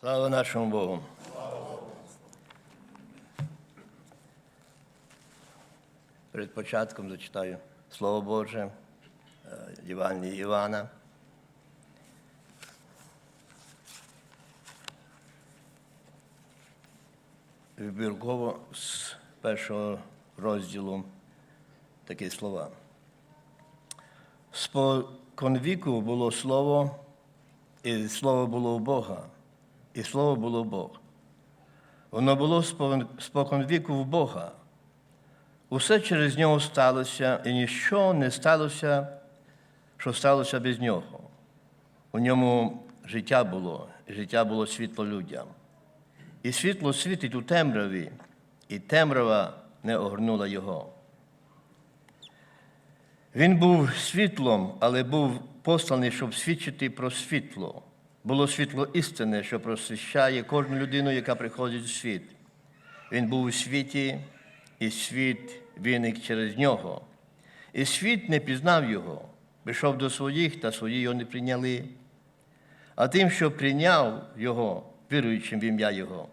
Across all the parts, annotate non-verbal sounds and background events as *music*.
Слава нашому Богу. Перед початком зачитаю Слово Боже, е, Євангелії Івана. Вибірково з першого розділу такі слова. Споконвіку було слово, і слово було у Бога, і слово було Бог. Воно було спокон- споконвіку в Бога. Усе через нього сталося, і ніщо не сталося, що сталося без нього. У ньому життя було, і життя було світло людям. І світло світить у темряві, і темрява не огорнула його. Він був світлом, але був посланий, щоб свідчити про світло. Було світло істини, що просвіщає кожну людину, яка приходить у світ. Він був у світі, і світ виник через нього. І світ не пізнав його, прийшов до своїх, та свої його не прийняли. А тим, що прийняв його, віруючим в ім'я Його,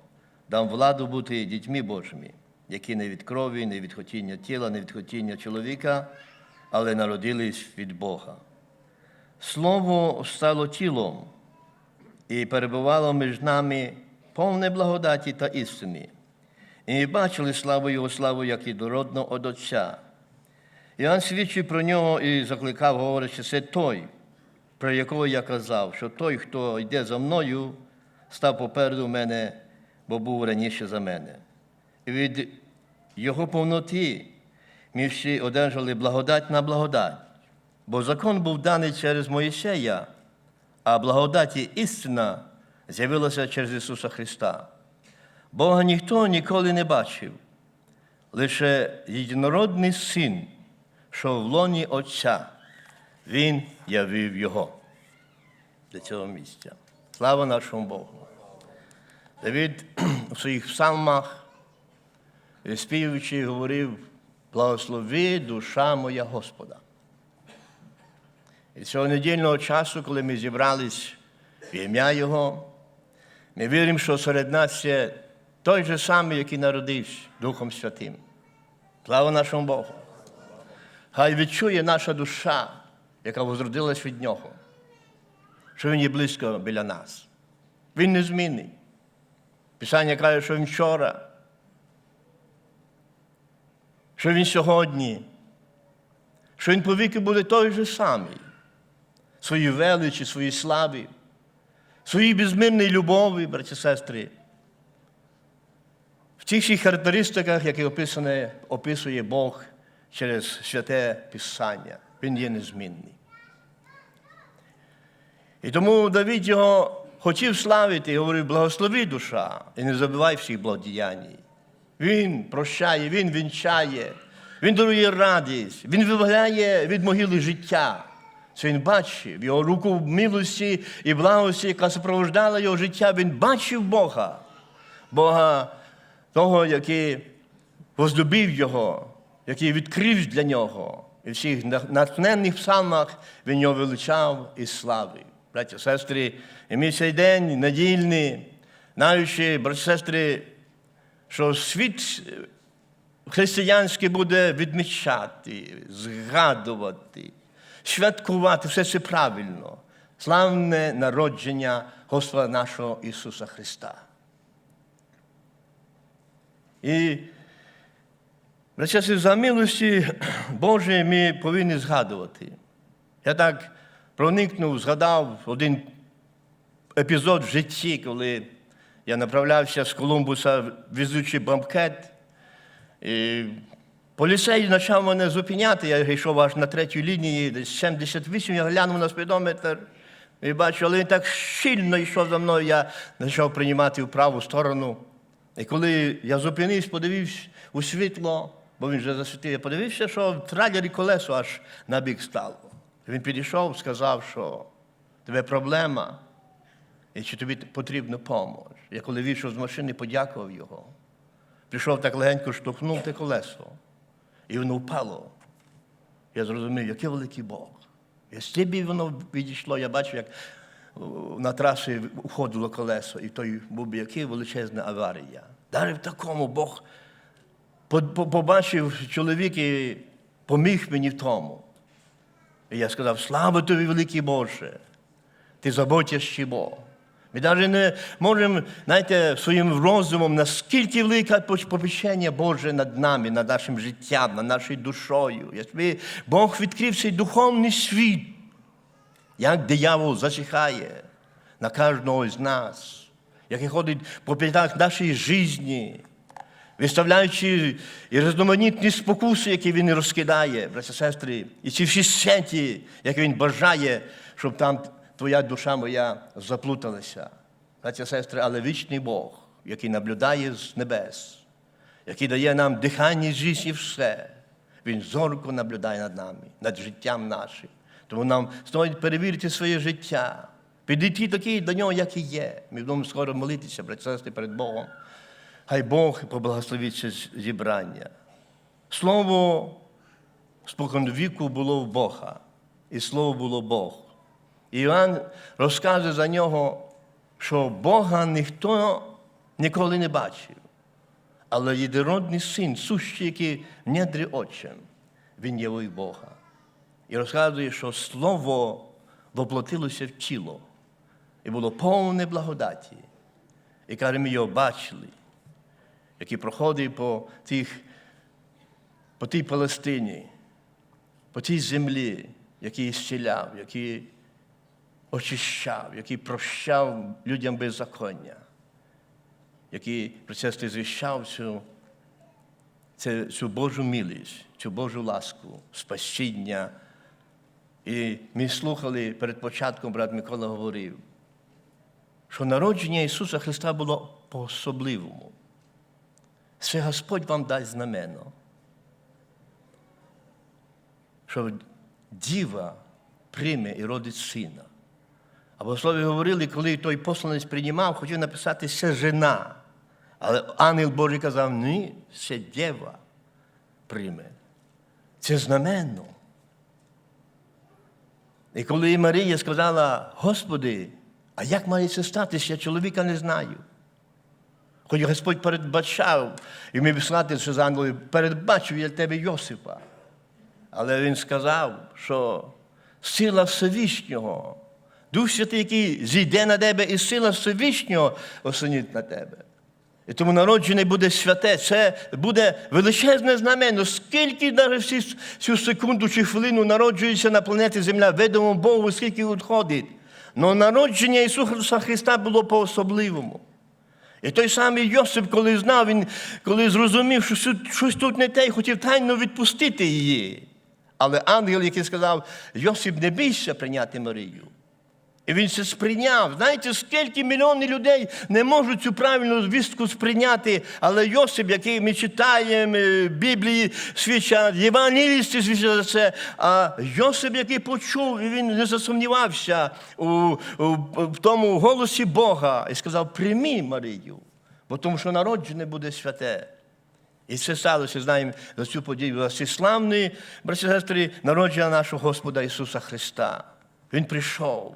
дав владу бути дітьми Божими, які не від крові, не від хотіння тіла, не від хотіння чоловіка, але народились від Бога. Слово стало тілом і перебувало між нами повне благодаті та істини. І ми бачили славу Його славу, як єдинородного од Отця. Іоанн свідчив про нього і закликав, говорячи, це той, про якого я казав, що той, хто йде за мною, став попереду мене, бо був раніше за мене. І від його повноти ми всі одержали благодать на благодать, бо закон був даний через Моїсея, а благодать і істина з'явилася через Ісуса Христа. Бога ніхто ніколи не бачив, лише єдинородний син, що в лоні Отця, Він явив Його до цього місця. Слава нашому Богу. Давид *clears throat* у своїх псалмах, співаючи, говорив, благослови душа моя Господа. І цього недільного часу, коли ми зібрались в ім'я Його, ми віримо, що серед нас є той же самий, який народився Духом Святим. Слава нашому Богу. Хай відчує наша душа, яка возродилась від Нього, що Він є близько біля нас. Він незмінний. Писання каже, що він вчора, що він сьогодні, що він повіки буде той же самий, свої величі, свої слави, своїй безмірній любові, браті і сестри. В тих всіх характеристиках, які описане, описує Бог через святе Писання. Він є незмінний. І тому Давид його хотів славити і говорив, благослови душа, і не забувай всіх благодіянь. Він прощає, він вінчає, він дарує радість, він вибавляє від могили життя. Це він бачив його руку в милості і благості, яка супроводжала його життя. Він бачив Бога, Бога того, який возлюбив його, який відкрив для нього. І в всіх натхненних псалмах він його величав і славив. Браті, сестри, і ми цей день недільний, знаючи, браті, сестри, що світ християнський буде відмічати, згадувати, святкувати, все це правильно. Славне народження Господа нашого Ісуса Христа. І за милості Божої ми повинні згадувати. Я так проникнув, згадав один епізод в житті, коли я направлявся з Колумбуса, везучи банкет. І поліцей почав мене зупиняти, я йшов аж на третій лінії, десь 78, я глянув на спідометр. І бачу, але він так щільно йшов за мною, я почав приймати в праву сторону. І коли я зупинився, подивився у світло, бо він вже засвітив, я подивився, що в тралярі колесо аж на бік стало. Він підійшов, сказав, що тебе проблема, і чи тобі потрібна допомога. Я коли вийшов з машини, подякував його. Прийшов так легенько, штовхнув те колесо, і воно впало. Я зрозумів, який великий Бог. І з тебе воно відійшло, я бачив, як на трасі уходило колесо, і той був який величезна аварія. Навіть в такому Бог по- по- побачив чоловік і поміг мені в тому. І я сказав, слава тобі, великий Боже, ти заботящий Бог. Ми навіть не можемо, знаєте, своїм розумом, наскільки велике попечення Боже над нами, над нашим життям, над нашою душою. Якби Бог відкрив цей духовний світ, як диявол зачекає на кожного з нас, який ходить по п'ятах нашої житті, виставляючи і різноманітні спокуси, які він розкидає, браття сестри, і ці всі сеті, які він бажає, щоб там твоя душа моя заплуталася. Браття сестри, але вічний Бог, який наблюдає з небес, який дає нам дихання, життя і все. Він зорко наблюдає над нами, над життям нашим. Тому нам стоїть перевірити своє життя, підійти такий до нього, як і є. Ми будемо скоро молитися, браття сестри, перед Богом. Хай Бог поблагословить це зібрання. Слово спокон віку було в Бога, і слово було Бог. І Іоанн розказує за нього, що Бога ніхто ніколи не бачив. Але єдинородний син, сущий, який в недрі очем, він явив Бога. І розказує, що Слово воплотилося в тіло і було повне благодаті. І каже, ми його бачили, який проходив по, тих, по тій Палестині, по тій землі, який зціляв, який очищав, який прощав людям беззаконня, який причасти звіщав цю, цю, цю Божу милість, цю Божу ласку, спасіння. І ми слухали перед початком, брат Микола говорив, що народження Ісуса Христа було по-особливому. Це Господь вам дасть знамено, що діва прийме і родить сина. А богослові говорили, коли той посланець приймав, хотів написати це жена. Але ангел Божий казав, ні, це дєва прийме. Це знаменно. І коли Марія сказала, Господи, а як має це статися, я чоловіка не знаю. Хоч Господь передбачав, і ми сказати, що з ангелів, передбачив я тебе Йосипа. Але він сказав, що сила Всевишнього, Дух Святий, який зійде на тебе, і сила Всевишнього осенить на тебе. І тому народжений буде святе, це буде величезне знамено. Скільки навіть цю секунду чи хвилину народжується на планеті Земля, ведомо Богу, скільки відходить. Но народження Ісуса Христа було по-особливому. І той самий Йосип, коли знав, він, коли зрозумів, що щось тут не те, і хотів тайно відпустити її. Але ангел, який сказав, Йосип, не бійся прийняти Марію. І він це сприйняв. Знаєте, скільки мільйонів людей не можуть цю правильну звістку сприйняти, але Йосип, який ми читаємо е, Біблії, свідчать, Євангелісти свідчать за це. А Йосип, який почув, і він не засумнівався у, у, в тому голосі Бога і сказав: прийми Марію, бо тому що народжене буде святе. І це сталося, знаємо, за цю подію. За ці славні, браті і сестри, народження нашого Господа Ісуса Христа. Він прийшов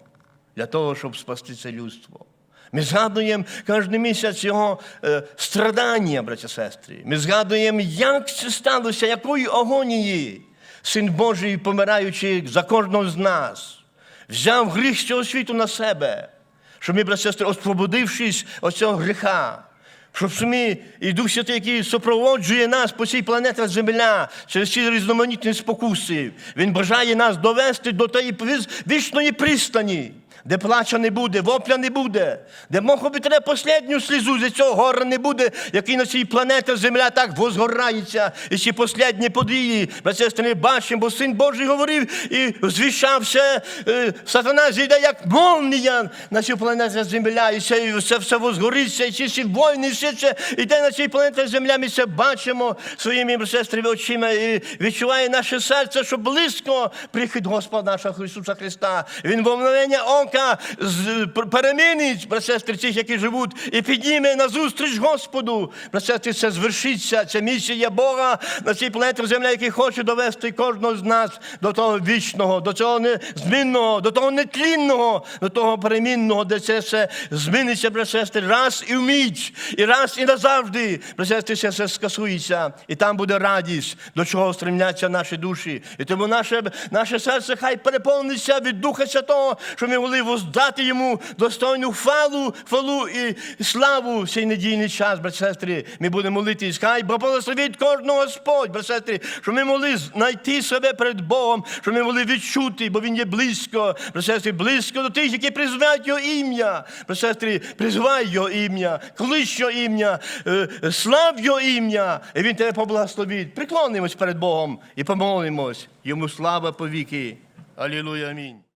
для того, щоб спасти це людство. Ми згадуємо кожен місяць його е, страдання, браті і сестри. Ми згадуємо, як це сталося, якої агонії Син Божий, помираючи за кожного з нас, взяв гріх цього світу на себе, щоб ми, браті і сестри, освободившись від цього гріха, щоб самі і Дух Святий, який супроводжує нас по цій планеті Земля через ці різноманітні спокуси, Він бажає нас довести до тієї вічної пристані, де плача не буде, вопля не буде, де мохо би треба останню слізу з цього гора не буде, який на цій планеті Земля так возгорається, і ці останні події, ми це не бачимо, бо Син Божий говорив і звіщався, е, сатана зійде як молнія на цю планету Земля, і це, і це все возгориться, і ці всі війни, все це йде на цій планеті Земля, ми це бачимо своїми сестрами очима, і відчуває наше серце, що близько прихід Господа нашого Ісуса Христа. Він в мгновення ока ока перемінить, сестри, цих, які живуть, і підніме на зустріч Господу. Сестри, це звершиться. Це місія Бога на цій планеті земля, який хоче довести кожного з нас до того вічного, до цього незмінного, до того нетлінного, до того перемінного, де це все зміниться, сестри, раз і вміть, і раз і назавжди. Сестри, це все скасується, і там буде радість, до чого стремляться наші душі. І тому наше, наше серце хай переповниться від Духа Святого, щоб ми могли воздати йому достойну хвалу, хвалу і славу в цей недільний час, брат сестри. Ми будемо молитись. Хай Бог благословить кожного Господь, брат сестри, щоб ми могли знайти себе перед Богом, щоб ми могли відчути, бо Він є близько, брат сестри, близько до тих, які призивають його ім'я. Брат сестри, призивай його ім'я, клич його ім'я, е, слав його ім'я, і він тебе поблагословить. Приклонимось перед Богом і помолимось. Йому слава повіки. Алілуя, амінь.